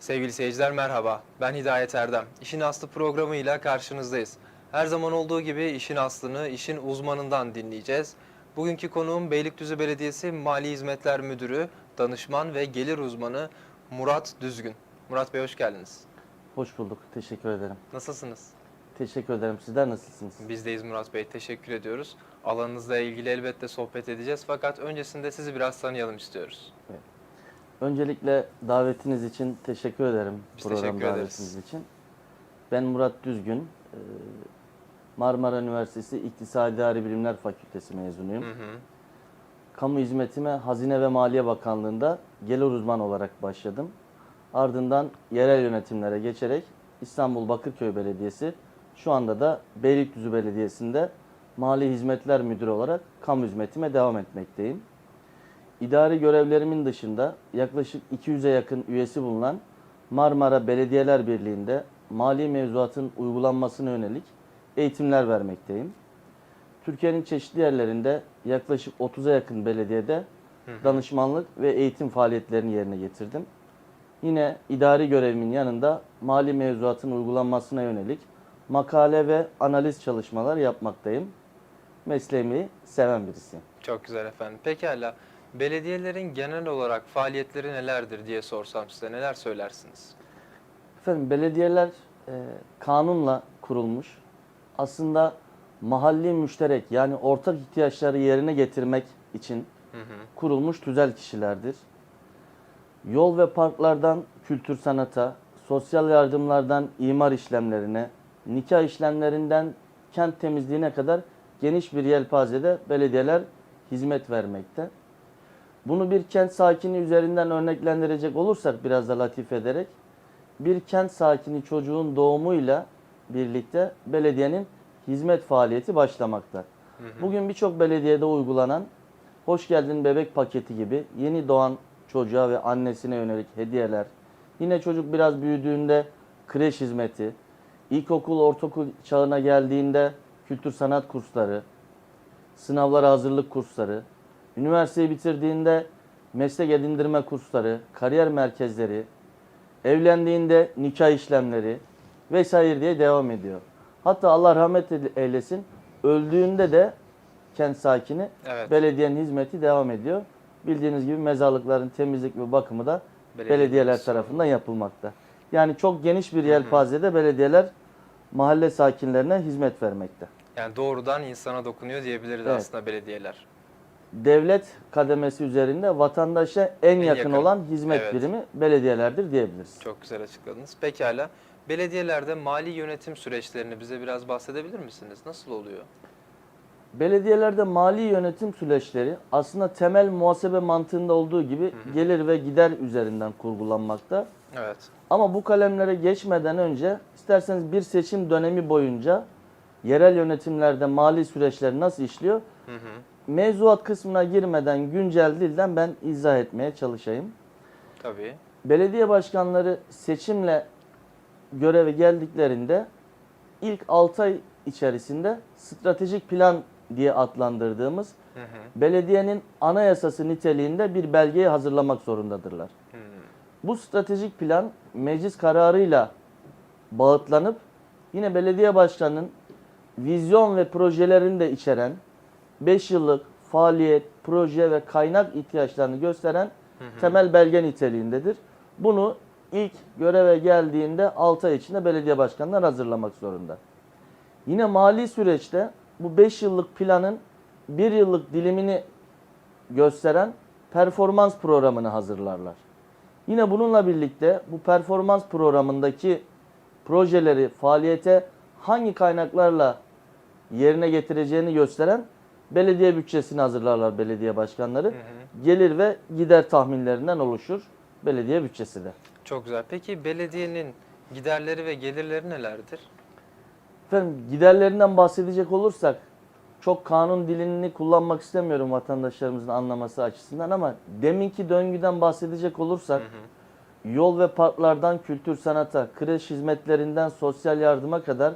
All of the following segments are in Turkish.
Sevgili seyirciler merhaba. Ben Hidayet Erdem. İşin Aslı programıyla karşınızdayız. Her zaman olduğu gibi işin aslını işin uzmanından dinleyeceğiz. Bugünkü konuğum Beylikdüzü Belediyesi Mali Hizmetler Müdürü, danışman ve gelir uzmanı Murat Düzgün. Murat Bey hoş geldiniz. Hoş bulduk. Teşekkür ederim. Nasılsınız? Teşekkür ederim. Sizler nasılsınız? Bizdeyiz Murat Bey. Teşekkür ediyoruz. Alanınızla ilgili elbette sohbet edeceğiz. Fakat öncesinde sizi biraz tanıyalım istiyoruz. Öncelikle davetiniz için teşekkür ederim. Biz program teşekkür ederiz. davetiniz için. Ben Murat Düzgün. Ee, Marmara Üniversitesi İktisadi İdari Bilimler Fakültesi mezunuyum. Hı hı. Kamu hizmetime Hazine ve Maliye Bakanlığı'nda gelir uzman olarak başladım. Ardından yerel yönetimlere geçerek İstanbul Bakırköy Belediyesi, şu anda da Beylikdüzü Belediyesi'nde Mali Hizmetler Müdürü olarak kamu hizmetime devam etmekteyim. İdari görevlerimin dışında yaklaşık 200'e yakın üyesi bulunan Marmara Belediyeler Birliği'nde mali mevzuatın uygulanmasına yönelik eğitimler vermekteyim. Türkiye'nin çeşitli yerlerinde yaklaşık 30'a yakın belediyede danışmanlık ve eğitim faaliyetlerini yerine getirdim. Yine idari görevimin yanında mali mevzuatın uygulanmasına yönelik makale ve analiz çalışmalar yapmaktayım. Mesleğimi seven birisiyim. Çok güzel efendim. Pekala. Belediyelerin genel olarak faaliyetleri nelerdir diye sorsam size neler söylersiniz? Efendim belediyeler e, kanunla kurulmuş. Aslında mahalli müşterek yani ortak ihtiyaçları yerine getirmek için Hı hı. kurulmuş tüzel kişilerdir. Yol ve parklardan kültür sanata, sosyal yardımlardan imar işlemlerine, nikah işlemlerinden kent temizliğine kadar geniş bir yelpazede belediyeler hizmet vermekte. Bunu bir kent sakini üzerinden örneklendirecek olursak biraz da latif ederek bir kent sakini çocuğun doğumuyla birlikte belediyenin hizmet faaliyeti başlamakta. Hı hı. Bugün birçok belediyede uygulanan Hoş Geldin Bebek paketi gibi yeni doğan çocuğa ve annesine yönelik hediyeler, yine çocuk biraz büyüdüğünde kreş hizmeti, ilkokul, ortaokul çağına geldiğinde kültür sanat kursları, sınavlara hazırlık kursları, üniversiteyi bitirdiğinde meslek edindirme kursları, kariyer merkezleri, evlendiğinde nikah işlemleri vesaire diye devam ediyor. Hatta Allah rahmet eylesin öldüğünde de kent sakini Evet. belediyenin hizmeti devam ediyor. Bildiğiniz gibi mezarlıkların temizlik ve bakımı da Belediye belediyeler sorumlu. tarafından yapılmakta. Yani çok geniş bir yelpazede belediyeler mahalle sakinlerine hizmet vermekte. Yani doğrudan insana dokunuyor diyebiliriz Evet. aslında belediyeler. Devlet kademesi üzerinde vatandaşa en, yakın, yakın. olan hizmet Evet. birimi belediyelerdir diyebiliriz. Çok güzel açıkladınız. Pekala. Belediyelerde mali yönetim süreçlerini bize biraz bahsedebilir misiniz? Nasıl oluyor? Belediyelerde mali yönetim süreçleri aslında temel muhasebe mantığında olduğu gibi gelir ve gider üzerinden kurgulanmakta. Evet. Ama bu kalemlere geçmeden önce isterseniz bir seçim dönemi boyunca yerel yönetimlerde mali süreçler nasıl işliyor? Hı hı. Mevzuat kısmına girmeden güncel dilden ben izah etmeye çalışayım. Tabii. Belediye başkanları seçimle göreve geldiklerinde ilk 6 ay içerisinde stratejik plan diye adlandırdığımız Hı hı. belediyenin anayasası niteliğinde bir belgeyi hazırlamak zorundadırlar. Hı. Bu stratejik plan meclis kararıyla bağıtlanıp yine belediye başkanının vizyon ve projelerini de içeren 5 yıllık faaliyet, proje ve kaynak ihtiyaçlarını gösteren temel belge niteliğindedir. Bunu ilk göreve geldiğinde 6 ay içinde belediye başkanları hazırlamak zorunda. Yine mali süreçte bu 5 yıllık planın 1 yıllık dilimini gösteren performans programını hazırlarlar. Yine bununla birlikte bu performans programındaki projeleri faaliyete hangi kaynaklarla yerine getireceğini gösteren belediye bütçesini hazırlarlar belediye başkanları. Hı hı. Gelir ve gider tahminlerinden oluşur belediye bütçesi de. Çok güzel. Peki belediyenin giderleri ve gelirleri nelerdir? Efendim giderlerinden bahsedecek olursak çok kanun dilini kullanmak istemiyorum vatandaşlarımızın anlaması açısından ama deminki döngüden bahsedecek olursak Hı hı. yol ve parklardan kültür sanata, kreş hizmetlerinden sosyal yardıma kadar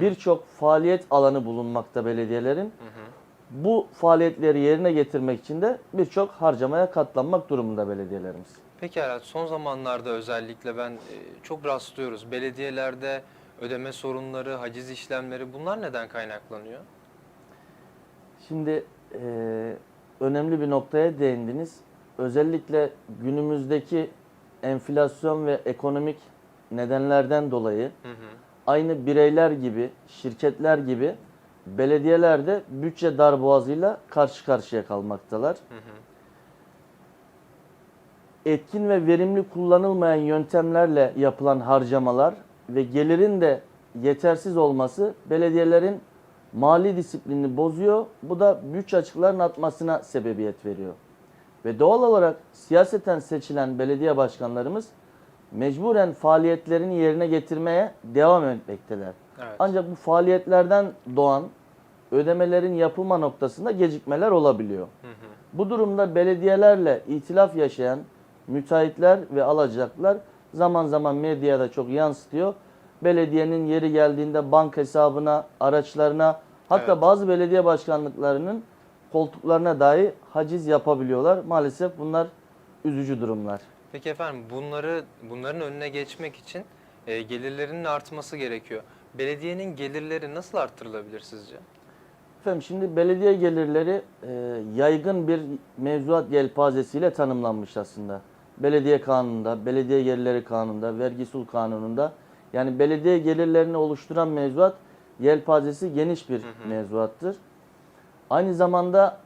birçok faaliyet alanı bulunmakta belediyelerin. Hı hı. Bu faaliyetleri yerine getirmek için de birçok harcamaya katlanmak durumunda belediyelerimiz. Pekala son zamanlarda özellikle ben e, çok rastlıyoruz. Belediyelerde ödeme sorunları, haciz işlemleri bunlar neden kaynaklanıyor? Şimdi e, önemli bir noktaya değindiniz. Özellikle günümüzdeki enflasyon ve ekonomik nedenlerden dolayı Hı hı. aynı bireyler gibi, şirketler gibi belediyeler de bütçe darboğazıyla karşı karşıya kalmaktalar. Hı hı. Etkin ve verimli kullanılmayan yöntemlerle yapılan harcamalar ve gelirin de yetersiz olması belediyelerin mali disiplinini bozuyor. Bu da bütçe açıklarının artmasına sebebiyet veriyor. Ve doğal olarak siyaseten seçilen belediye başkanlarımız mecburen faaliyetlerini yerine getirmeye devam etmekteler. Evet. Ancak bu faaliyetlerden doğan ödemelerin yapılma noktasında gecikmeler olabiliyor. Hı hı. Bu durumda belediyelerle itilaf yaşayan müteahhitler ve alacaklar zaman zaman medyada çok yansıtıyor. Belediyenin yeri geldiğinde bank hesabına, araçlarına hatta Evet. bazı belediye başkanlıklarının koltuklarına dahi haciz yapabiliyorlar. Maalesef bunlar üzücü durumlar. Peki efendim bunları bunların önüne geçmek için e, gelirlerinin artması gerekiyor. Belediyenin gelirleri nasıl arttırılabilir sizce? Efendim şimdi belediye gelirleri e, yaygın bir mevzuat yelpazesiyle tanımlanmış aslında. Belediye kanununda, belediye gelirleri kanununda, vergi sul kanununda yani belediye gelirlerini oluşturan mevzuat yelpazesi geniş bir hı. mevzuattır. Aynı zamanda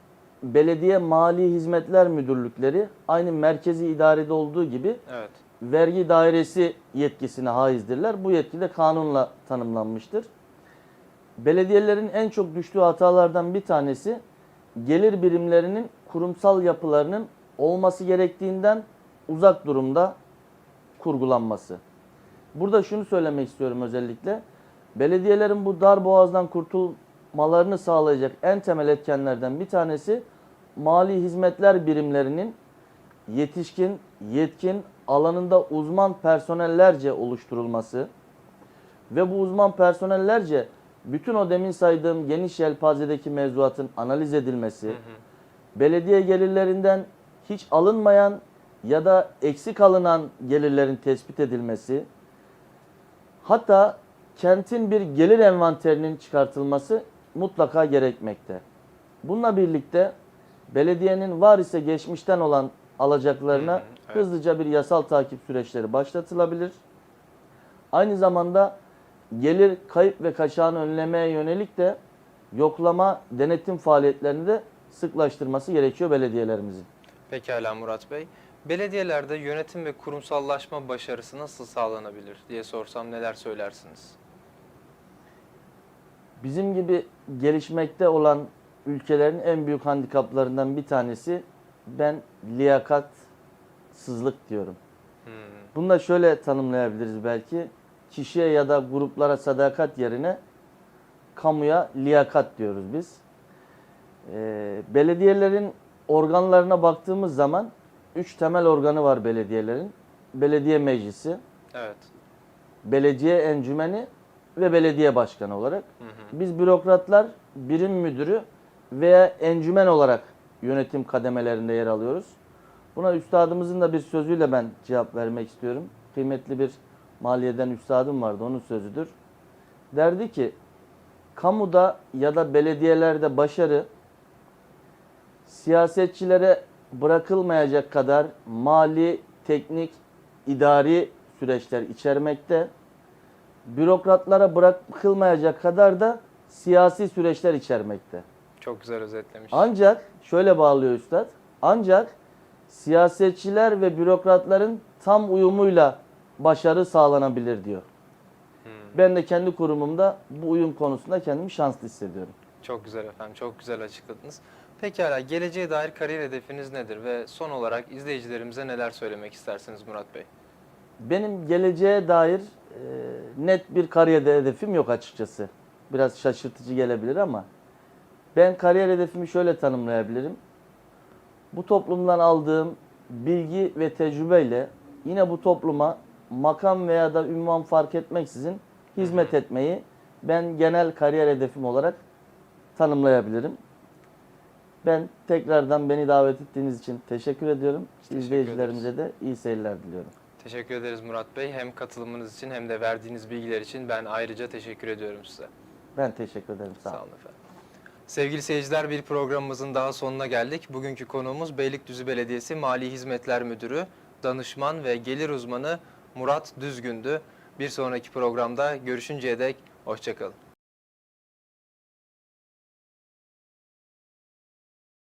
belediye mali hizmetler müdürlükleri aynı merkezi idarede olduğu gibi Evet. vergi dairesi yetkisine haizdirler. Bu yetki de kanunla tanımlanmıştır. Belediyelerin en çok düştüğü hatalardan bir tanesi gelir birimlerinin kurumsal yapılarının olması gerektiğinden uzak durumda kurgulanması. Burada şunu söylemek istiyorum özellikle. Belediyelerin bu dar boğazdan kurtulmalarını sağlayacak en temel etkenlerden bir tanesi mali hizmetler birimlerinin yetişkin, yetkin, alanında uzman personellerce oluşturulması ve bu uzman personellerce bütün o demin saydığım geniş yelpazedeki mevzuatın analiz edilmesi, Hı hı. belediye gelirlerinden hiç alınmayan ya da eksik alınan gelirlerin tespit edilmesi, hatta kentin bir gelir envanterinin çıkartılması mutlaka gerekmekte. Bununla birlikte belediyenin var ise geçmişten olan alacaklarına Hı hı, evet. hızlıca bir yasal takip süreçleri başlatılabilir. Aynı zamanda gelir kayıp ve kaçağını önlemeye yönelik de yoklama, denetim faaliyetlerini de sıklaştırması gerekiyor belediyelerimizin. Pekala Murat Bey. Belediyelerde yönetim ve kurumsallaşma başarısı nasıl sağlanabilir diye sorsam neler söylersiniz? Bizim gibi gelişmekte olan ülkelerin en büyük handikaplarından bir tanesi ben liyakatsızlık diyorum. Hmm. Bunu da şöyle tanımlayabiliriz belki. Kişiye ya da gruplara sadakat yerine kamuya liyakat diyoruz biz. Ee, belediyelerin organlarına baktığımız zaman üç temel organı var belediyelerin. Belediye meclisi, Evet. belediye encümeni ve belediye başkanı olarak. Hı hı. Biz bürokratlar birim müdürü veya encümen olarak yönetim kademelerinde yer alıyoruz. Buna üstadımızın da bir sözüyle ben cevap vermek istiyorum. Kıymetli bir maliyeden üstadım vardı, onun sözüdür. Derdi ki, kamuda ya da belediyelerde başarı siyasetçilere bırakılmayacak kadar mali, teknik, idari süreçler içermekte. Bürokratlara bırakılmayacak kadar da siyasi süreçler içermekte. Çok güzel özetlemiş. Ancak şöyle bağlıyor üstad. Ancak siyasetçiler ve bürokratların tam uyumuyla başarı sağlanabilir diyor. Hmm. Ben de kendi kurumumda bu uyum konusunda kendimi şanslı hissediyorum. Çok güzel efendim, çok güzel açıkladınız. Pekala, geleceğe dair kariyer hedefiniz nedir ve son olarak izleyicilerimize neler söylemek istersiniz Murat Bey? Benim geleceğe dair e, net bir kariyer hedefim yok açıkçası. Biraz şaşırtıcı gelebilir ama ben kariyer hedefimi şöyle tanımlayabilirim. Bu toplumdan aldığım bilgi ve tecrübeyle yine bu topluma makam veya da ünvan fark etmeksizin hizmet etmeyi ben genel kariyer hedefim olarak tanımlayabilirim. Ben tekrardan beni davet ettiğiniz için teşekkür ediyorum. teşekkür İzleyicilerimize de iyi seyirler diliyorum. Teşekkür ederiz Murat Bey. Hem katılımınız için hem de verdiğiniz bilgiler için ben ayrıca teşekkür ediyorum size. Ben teşekkür ederim. Sağ olun. Sağ olun efendim. Sevgili seyirciler bir programımızın daha sonuna geldik. Bugünkü konuğumuz Beylikdüzü Belediyesi Mali Hizmetler Müdürü, danışman ve gelir uzmanı Murat Düzgün'dü. Bir sonraki programda görüşünceye dek hoşçakalın.